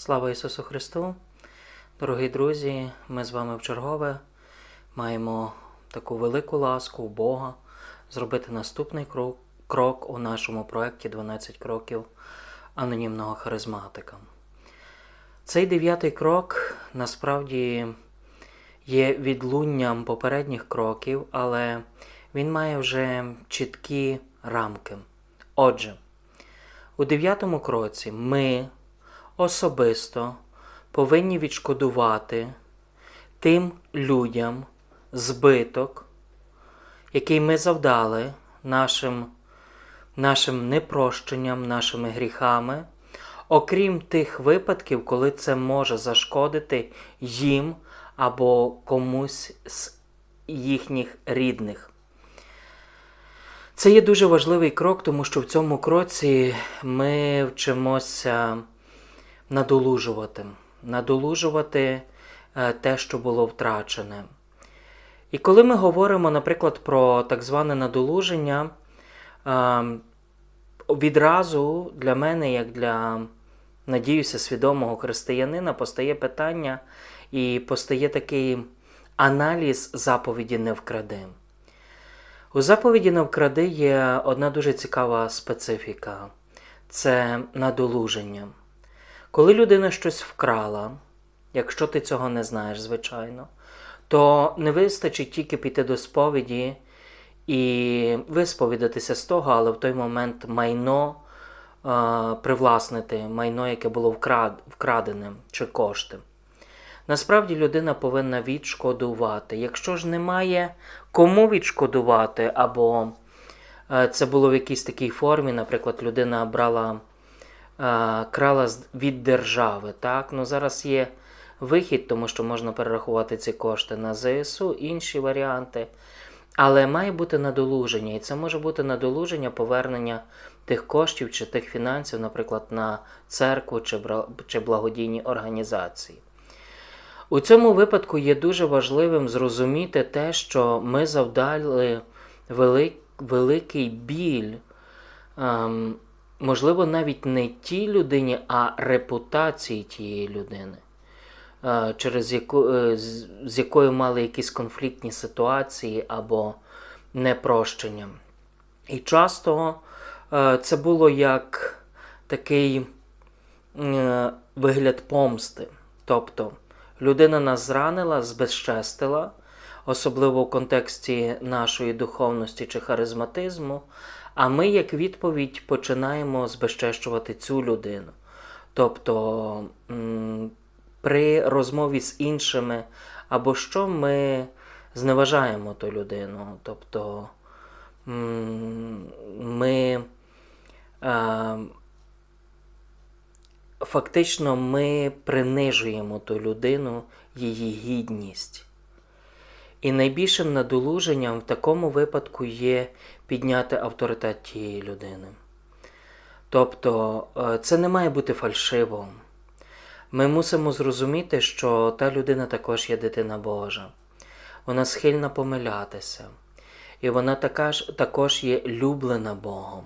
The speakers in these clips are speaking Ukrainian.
Слава Ісусу Христу! Дорогі друзі, ми з вами в чергове маємо таку велику ласку у Бога зробити наступний крок, крок у нашому проєкті 12 кроків анонімного харизматика. Цей дев'ятий крок насправді є відлунням попередніх кроків, але він має вже чіткі рамки. Отже, у дев'ятому кроці ми особисто повинні відшкодувати тим людям збиток, який ми завдали нашим, нашим непрощенням, нашими гріхами, окрім тих випадків, коли це може зашкодити їм або комусь з їхніх рідних. Це є дуже важливий крок, тому що в цьому кроці ми вчимося надолужувати, надолужувати е, те, що було втрачене. І коли ми говоримо, наприклад, про так зване надолуження, е, відразу для мене, як для, надіюся, свідомого християнина, постає питання і постає такий аналіз заповіді не вкради. У заповіді не вкради є одна дуже цікава специфіка це надолуження. Коли людина щось вкрала, якщо ти цього не знаєш, звичайно, то не вистачить тільки піти до сповіді і висповідатися з того, але в той момент майно е, привласнити, майно, яке було вкрад, вкрадене, чи кошти. Насправді людина повинна відшкодувати. Якщо ж немає кому відшкодувати, або е, це було в якійсь такій формі, наприклад, людина брала, крала від держави. Так? Ну, зараз є вихід, тому що можна перерахувати ці кошти на ЗСУ, інші варіанти. Але має бути надолуження, і це може бути надолуження повернення тих коштів чи тих фінансів, наприклад, на церкву чи благодійні організації. У цьому випадку є дуже важливим зрозуміти те, що ми завдали велик, великий біль, ем, можливо, навіть не тій людині, а репутації тієї людини, е, через яку, е, з, якою мали якісь конфліктні ситуації або непрощення. І часто е, це було як такий вигляд помсти. Тобто людина нас зранила, збезчестила, особливо в контексті нашої духовності чи харизматизму, а ми, як відповідь, починаємо збезчещувати цю людину. Тобто при розмові з іншими або що ми зневажаємо ту людину. Тобто ми е, фактично ми принижуємо ту людину, її гідність. І найбільшим надолуженням в такому випадку є підняти авторитет тієї людини. Тобто е, це не має бути фальшиво. Ми мусимо зрозуміти, що та людина також є дитина Божа. Вона схильна помилятися. І вона така ж, також є люблена Богом.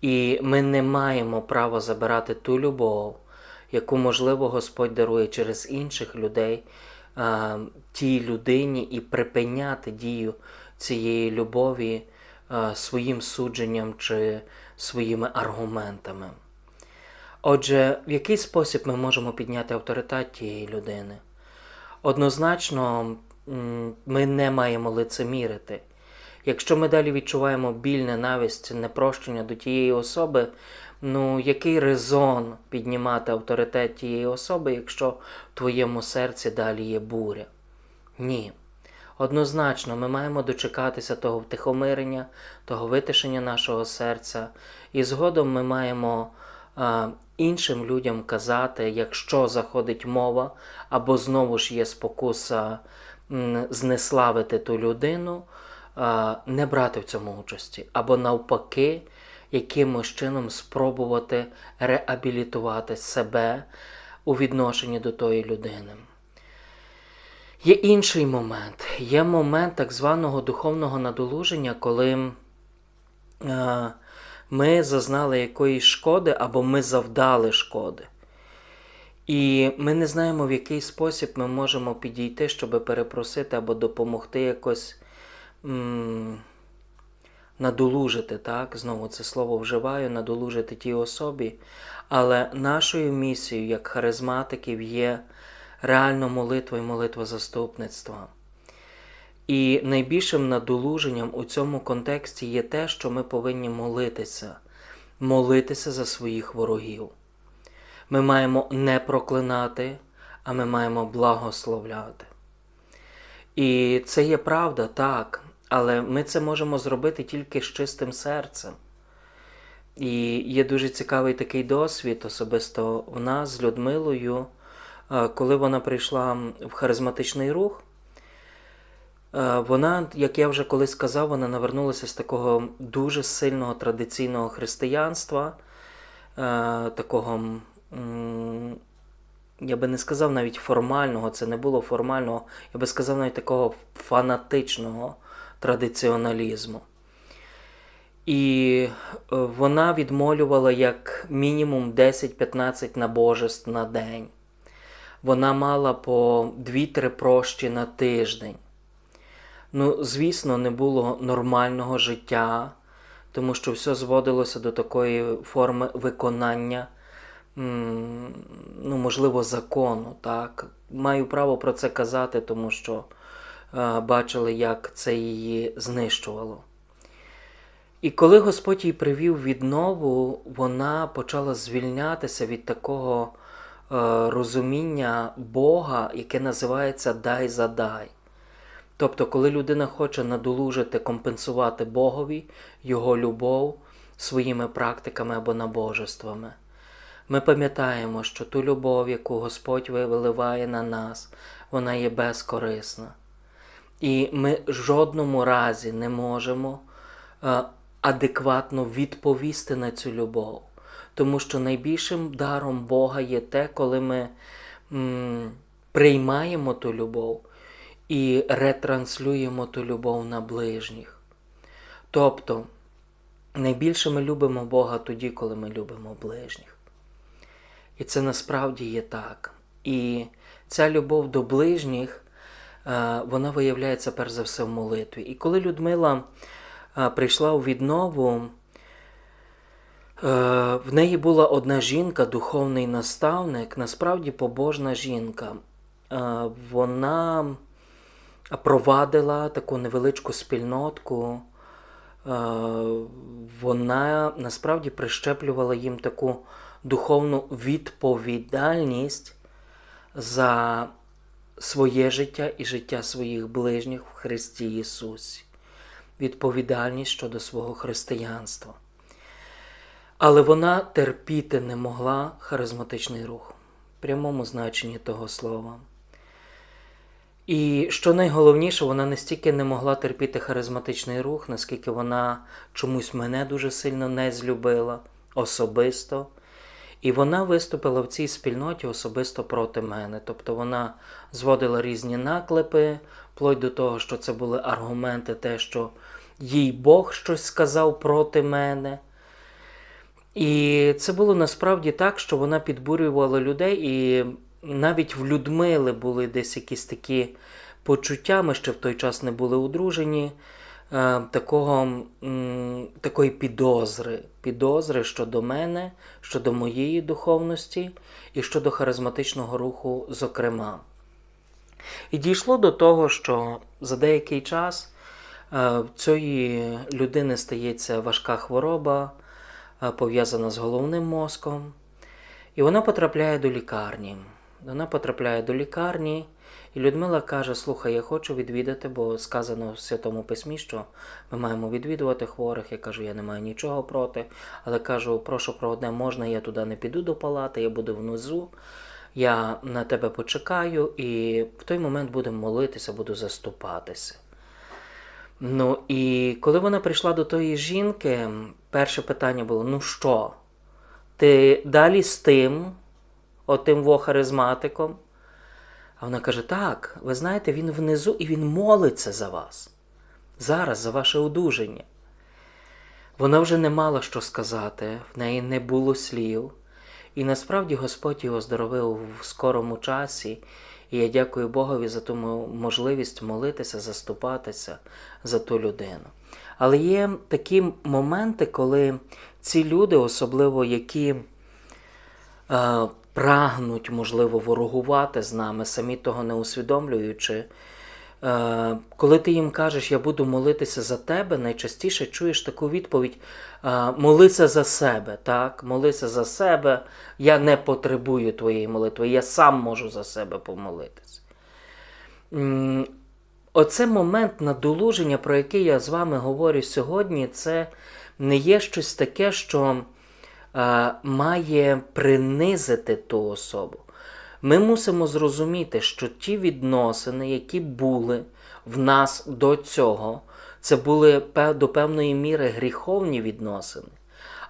І ми не маємо права забирати ту любов, яку, можливо, Господь дарує через інших людей тій людині і припиняти дію цієї любові своїм судженням чи своїми аргументами. Отже, в який спосіб ми можемо підняти авторитет тієї людини? Однозначно, ми не маємо лицемірити. Якщо ми далі відчуваємо біль, ненависть, непрощення до тієї особи, ну який резон піднімати авторитет тієї особи, якщо в твоєму серці далі є буря? Ні. Однозначно, ми маємо дочекатися того втихомирення, того витишення нашого серця, і згодом ми маємо а, іншим людям казати, якщо заходить мова, або знову ж є спокуса м, знеславити ту людину, а, не брати в цьому участі, або навпаки, якимось чином спробувати реабілітувати себе у відношенні до тої людини. Є інший момент. Є момент так званого духовного надолуження, коли е, ми зазнали якоїсь шкоди або ми завдали шкоди. І ми не знаємо, в який спосіб ми можемо підійти, щоб перепросити або допомогти якось надолужити, так? Знову це слово вживаю, надолужити тій особі. Але нашою місією, як харизматиків, є реально молитва і молитва заступництва. І найбільшим надолуженням у цьому контексті є те, що ми повинні молитися, молитися за своїх ворогів. Ми маємо не проклинати, а ми маємо благословляти. І це є правда, так, але ми це можемо зробити тільки з чистим серцем. І є дуже цікавий такий досвід, особисто в нас з Людмилою, е, коли вона прийшла в харизматичний рух. Е, Вона, як я вже колись сказав, вона навернулася з такого дуже сильного традиційного християнства, е, такого, я би не сказав навіть формального, це не було формального, я би сказав навіть такого фанатичного традиціоналізму. І е, вона відмолювала як мінімум 10-15 набожеств на день. Вона мала по 2-3 прощі на тиждень. Ну, звісно, не було нормального життя, тому що все зводилося до такої форми виконання, ну, можливо, закону. Так? Маю право про це казати, тому що бачили, як це її знищувало. І коли Господь їй привів віднову, вона почала звільнятися від такого е, розуміння Бога, яке називається дай задай. Тобто, коли людина хоче надолужити, компенсувати Богові Його любов своїми практиками або набожествами. Ми пам'ятаємо, що ту любов, яку Господь виливає на нас, вона є безкорисна. І ми в жодному разі не можемо е, адекватно відповісти на цю любов. Тому що найбільшим даром Бога є те, коли ми м, приймаємо ту любов і ретранслюємо ту любов на ближніх. Тобто, найбільше ми любимо Бога тоді, коли ми любимо ближніх. І це насправді є так. І ця любов до ближніх, вона виявляється перш за все в молитві. І коли Людмила прийшла у віднову, е, в неї була одна жінка, духовний наставник, насправді побожна жінка. Вона провадила таку невеличку спільнотку. Вона насправді прищеплювала їм таку духовну відповідальність за своє життя і життя своїх ближніх в Христі Ісусі. Відповідальність щодо свого християнства. Але вона терпіти не могла харизматичний рух в прямому значенні того слова. І що найголовніше, вона не стільки не могла терпіти харизматичний рух, наскільки вона чомусь мене дуже сильно не злюбила особисто. І вона виступила в цій спільноті особисто проти мене. Тобто вона зводила різні наклепи, вплоть до того, що це були аргументи, те, що їй Бог щось сказав проти мене. І це було насправді так, що вона підбурювала людей, і навіть в Людмили були десь якісь такі почуття, ми ще в той час не були одружені, такого, такої підозри, підозри щодо мене, щодо моєї духовності і щодо харизматичного руху, зокрема. І дійшло до того, що за деякий час е, в цієї людини стається важка хвороба, е, пов'язана з головним мозком, і вона потрапляє до лікарні. Вона потрапляє до лікарні, і Людмила каже: Слухай, я хочу відвідати, бо сказано в Святому Письмі, що ми маємо відвідувати хворих. Я кажу, я не маю нічого проти, але кажу, прошу про одне, можна, я туди не піду до палати, я буду внизу. Я на тебе почекаю, і в той момент будемо молитися, буду заступатися. Ну і коли вона прийшла до тої жінки, перше питання було: ну що, ти далі з тим, отим во харизматиком? А вона каже: так, ви знаєте, він внизу і він молиться за вас. Зараз за ваше одужання. Вона вже не мала що сказати, в неї не було слів. І насправді Господь його оздоровив в скорому часі. І я дякую Богові за ту можливість молитися, заступатися за ту людину. Але є такі моменти, коли ці люди, особливо які прагнуть, можливо, ворогувати з нами, самі того не усвідомлюючи. Е, коли ти їм кажеш, я буду молитися за тебе, найчастіше чуєш таку відповідь: е, молися за себе, так? Молися за себе, я не потребую твоєї молитви, я сам можу за себе помолитися. Оце момент надолуження, про який я з вами говорю сьогодні, це не є щось таке, що е, має принизити ту особу. Ми мусимо зрозуміти, що ті відносини, які були в нас до цього, це були до певної міри гріховні відносини,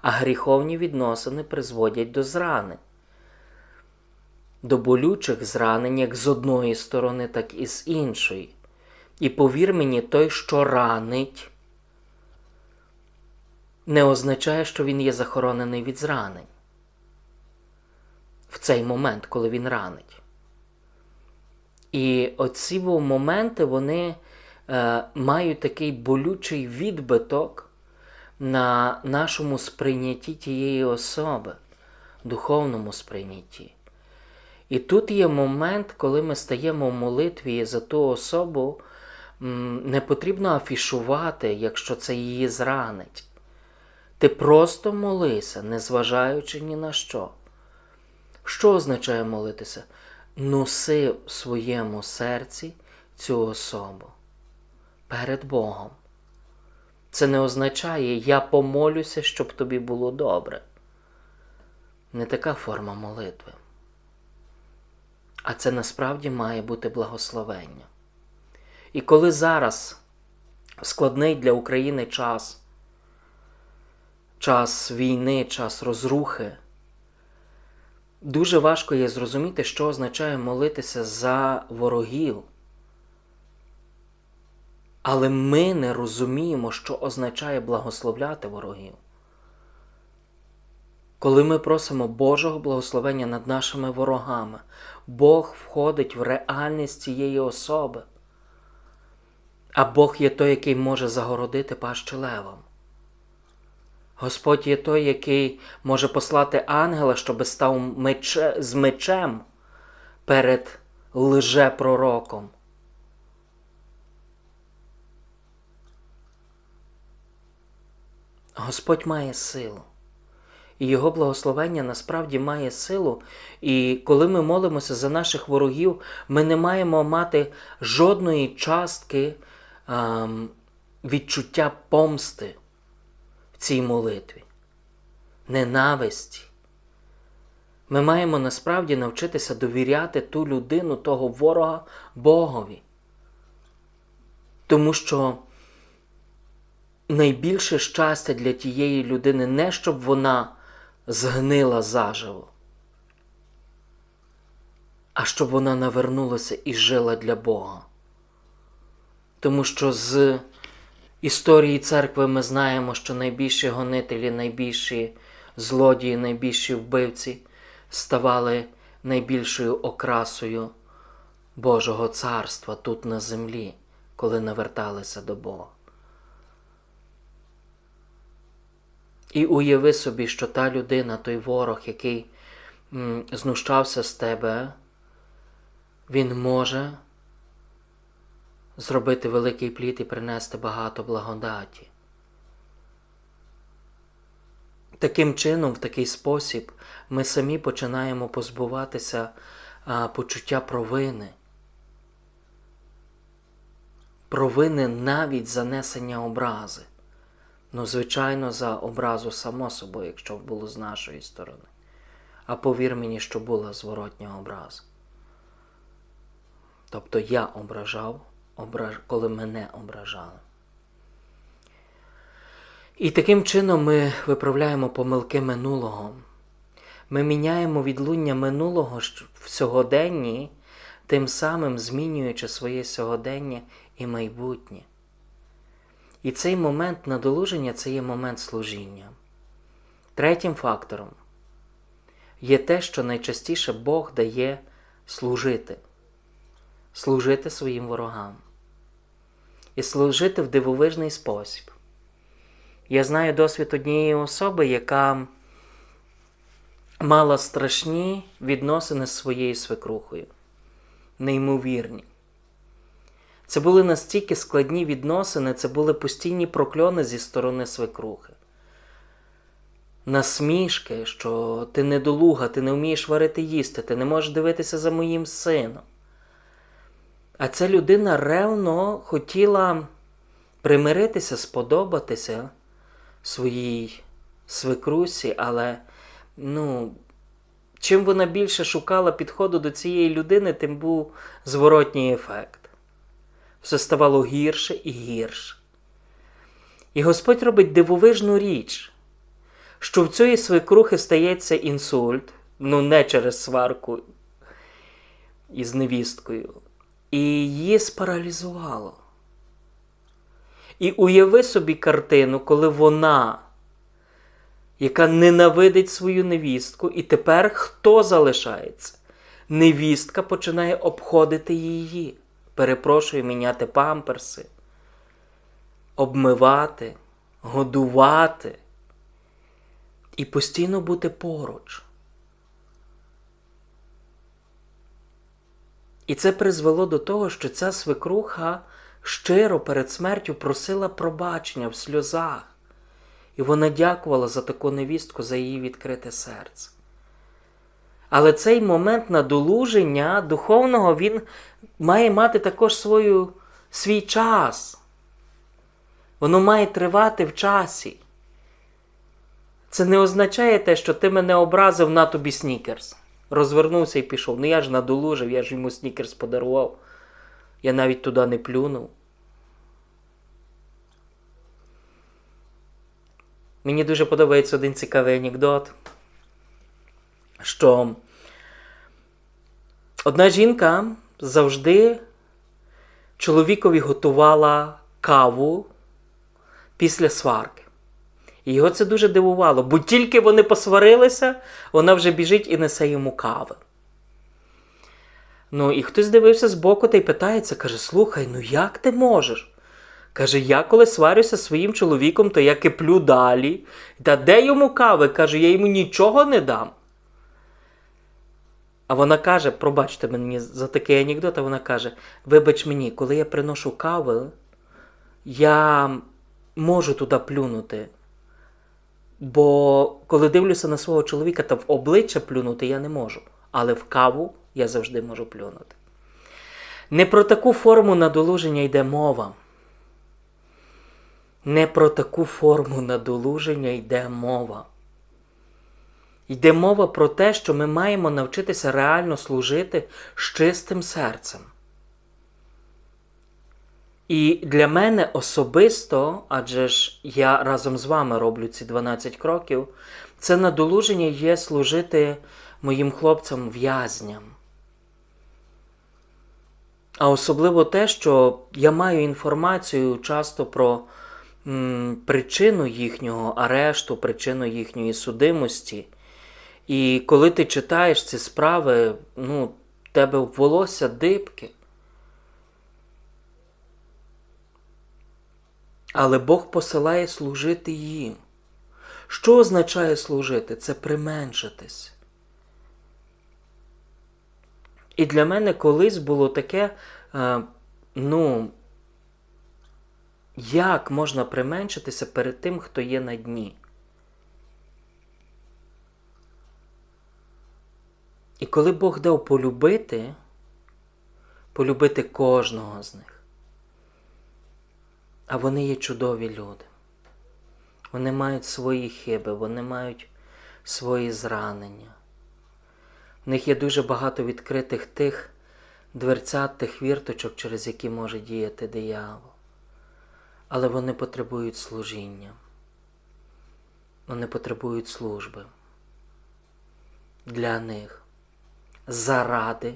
а гріховні відносини призводять до зранень. До болючих зранень як з одної сторони, так і з іншої. І повір мені, той, що ранить, не означає, що він є захоронений від зранень в цей момент, коли він ранить. І оці моменти вони е, мають такий болючий відбиток на нашому сприйнятті тієї особи, духовному сприйнятті. І тут є момент, коли ми стаємо в молитві за ту особу, не потрібно афішувати, якщо це її зранить. Ти просто молися, незважаючи ні на що. Що означає молитися? Носи в своєму серці цю особу перед Богом. Це не означає я помолюся, щоб тобі було добре. Не така форма молитви. А це насправді має бути благословення. І коли зараз складний для України час, час війни, час розрухи, дуже важко є зрозуміти, що означає молитися за ворогів. Але ми не розуміємо, що означає благословляти ворогів. Коли ми просимо Божого благословення над нашими ворогами, Бог входить в реальність цієї особи. А Бог є той, який може загородити пащі левам. Господь є той, який може послати ангела, щоби став мече, з мечем перед лжепророком. Господь має силу. І Його благословення насправді має силу. І коли ми молимося за наших ворогів, ми не маємо мати жодної частки ем, відчуття помсти цій молитві, ненависті. Ми маємо насправді навчитися довіряти ту людину, того ворога Богові. Тому що найбільше щастя для тієї людини не щоб вона згнила заживо, а щоб вона навернулася і жила для Бога. Тому що з історії церкви ми знаємо, що найбільші гонителі, найбільші злодії, найбільші вбивці ставали найбільшою окрасою Божого царства тут на землі, коли наверталися до Бога. І уяви собі, що та людина, той ворог, який знущався з тебе, він може зробити великий плід і принести багато благодаті. Таким чином, в такий спосіб, ми самі починаємо позбуватися а, почуття провини. Провини навіть занесення образи. Ну, звичайно, за образу само собою, якщо було з нашої сторони. А повір мені, що була зворотня образа. Тобто я ображав, ображ... коли мене ображали. І таким чином ми виправляємо помилки минулого. Ми міняємо відлуння минулого в сьогоденні, тим самим змінюючи своє сьогодення і майбутнє. І цей момент надолуження це є момент служіння. Третім фактором є те, що найчастіше Бог дає служити, служити своїм ворогам і служити в дивовижний спосіб. Я знаю досвід однієї особи, яка мала страшні відносини з своєю свекрухою, неймовірні. Це були настільки складні відносини, це були постійні прокльони зі сторони свекрухи. Насмішки, що ти недолуга, ти не вмієш варити їсти, ти не можеш дивитися за моїм сином. А ця людина ревно хотіла примиритися, сподобатися своїй свекрусі, але ну, чим вона більше шукала підходу до цієї людини, тим був зворотній ефект. Все ставало гірше і гірше. І Господь робить дивовижну річ, що в цієї свекрухи стається інсульт, ну не через сварку із невісткою, і її спаралізувало. І уяви собі картину, коли вона, яка ненавидить свою невістку, і тепер хто залишається? Невістка починає обходити її, перепрошую, міняти памперси, обмивати, годувати і постійно бути поруч. І це призвело до того, що ця свекруха щиро перед смертю просила пробачення в сльозах. І вона дякувала за таку невістку, за її відкрите серце. Але цей момент надолуження духовного він має мати також свою, свій час. Воно має тривати в часі. Це не означає те, що ти мене образив на тобі снікерс. Розвернувся і пішов. Ну я ж надолужив, я ж йому снікерс подарував. Я навіть туди не плюнув. Мені дуже подобається один цікавий анекдот, що одна жінка завжди чоловікові готувала каву після сварки. Його це дуже дивувало, бо тільки вони посварилися, вона вже біжить і несе йому кави. Ну, і хтось дивився збоку та й питається, каже: Слухай, ну як ти можеш? Каже, я коли сварюся своїм чоловіком, то я киплю далі. Та де йому кави? Каже, я йому нічого не дам. А вона каже: пробачте мені за такий анекдот, а вона каже: Вибач мені, коли я приношу кави, я можу туди плюнути. Бо коли дивлюся на свого чоловіка, то в обличчя плюнути я не можу. Але в каву я завжди можу плюнути. Не про таку форму надолуження йде мова. Не про таку форму надолуження йде мова. Йде мова про те, що ми маємо навчитися реально служити з чистим серцем. І для мене особисто, адже ж я разом з вами роблю ці 12 кроків, це надолуження є служити моїм хлопцям в'язням. А особливо те, що я маю інформацію часто про м, причину їхнього арешту, причину їхньої судимості. І коли ти читаєш ці справи, ну, тебе волосся дибки. Але Бог посилає служити їм. Що означає служити? Це применшитись. І для мене колись було таке, е, ну, як можна применшитися перед тим, хто є на дні? І коли Бог дав полюбити, полюбити кожного з них. А вони є чудові люди. Вони мають свої хиби, вони мають свої зранення. В них є дуже багато відкритих тих дверцят, тих вірточок, через які може діяти диявол. Але вони потребують служіння. Вони потребують служби для них заради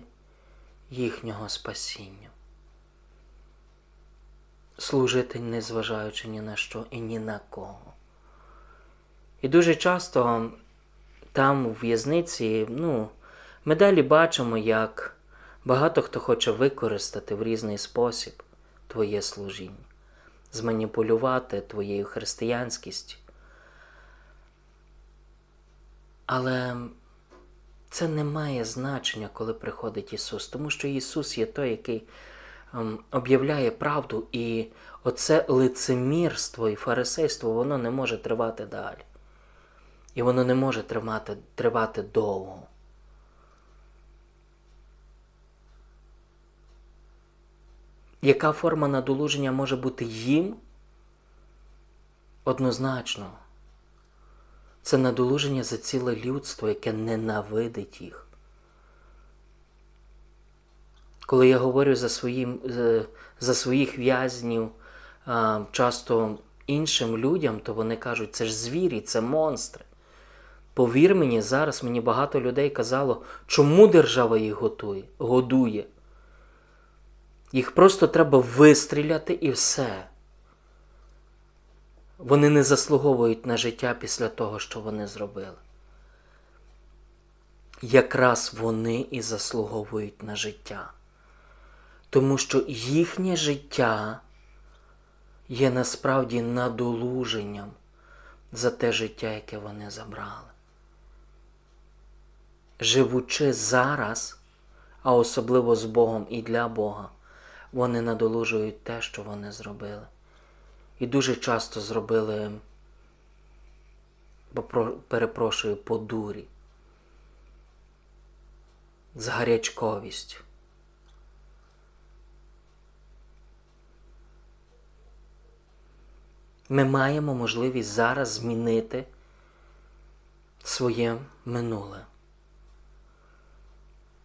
їхнього спасіння. Служити незважаючи ні на що і ні на кого. І дуже часто там, у в'язниці, ну, ми далі бачимо, як багато хто хоче використати в різний спосіб твоє служіння, зманіпулювати твоєю християнськістю. Але це не має значення, коли приходить Ісус, тому що Ісус є той, який об'являє правду, і оце лицемірство і фарисейство, воно не може тривати далі. І воно не може тривати, тривати довго. Яка форма надолуження може бути їм? Однозначно. Це надолуження за ціле людство, яке ненавидить їх. Коли я говорю за, своїм, за- своїх в'язнів часто іншим людям, то вони кажуть, це ж звірі, це монстри. Повір мені, зараз мені багато людей казало, чому держава їх готує, годує. Їх просто треба вистріляти і все. Вони не заслуговують на життя після того, що вони зробили. Якраз вони і заслуговують на життя. Тому що їхнє життя є насправді надолуженням за те життя, яке вони забрали. Живучи зараз, а особливо з Богом і для Бога, вони надолужують те, що вони зробили. І дуже часто зробили, перепрошую, по дурі, з гарячковістю. Ми маємо можливість зараз змінити своє минуле.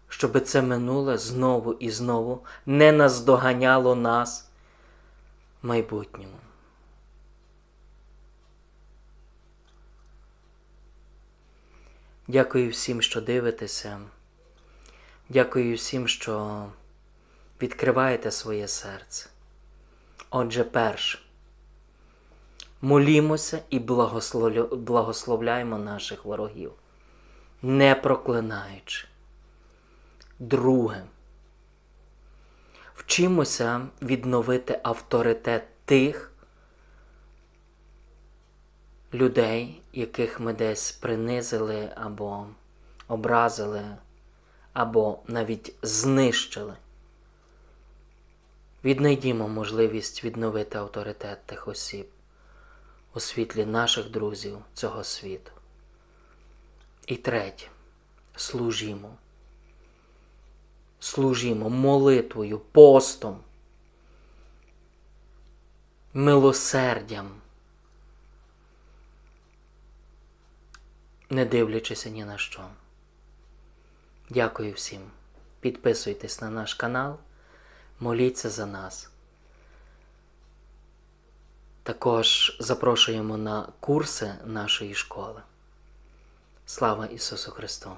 Щоб це минуле знову і знову не наздоганяло нас в майбутньому. Дякую всім, що дивитеся. Дякую всім, що відкриваєте своє серце. Отже, перше. Молімося і благословляємо наших ворогів, не проклинаючи. Друге. Вчимося відновити авторитет тих людей, яких ми десь принизили або образили, або навіть знищили. Віднайдімо можливість відновити авторитет тих осіб у світлі наших друзів цього світу. І третє, служімо. Служімо молитвою, постом, милосердям, не дивлячись ні на що. Дякую всім. Підписуйтесь на наш канал, моліться за нас. Також запрошуємо на курси нашої школи. Слава Ісусу Христу!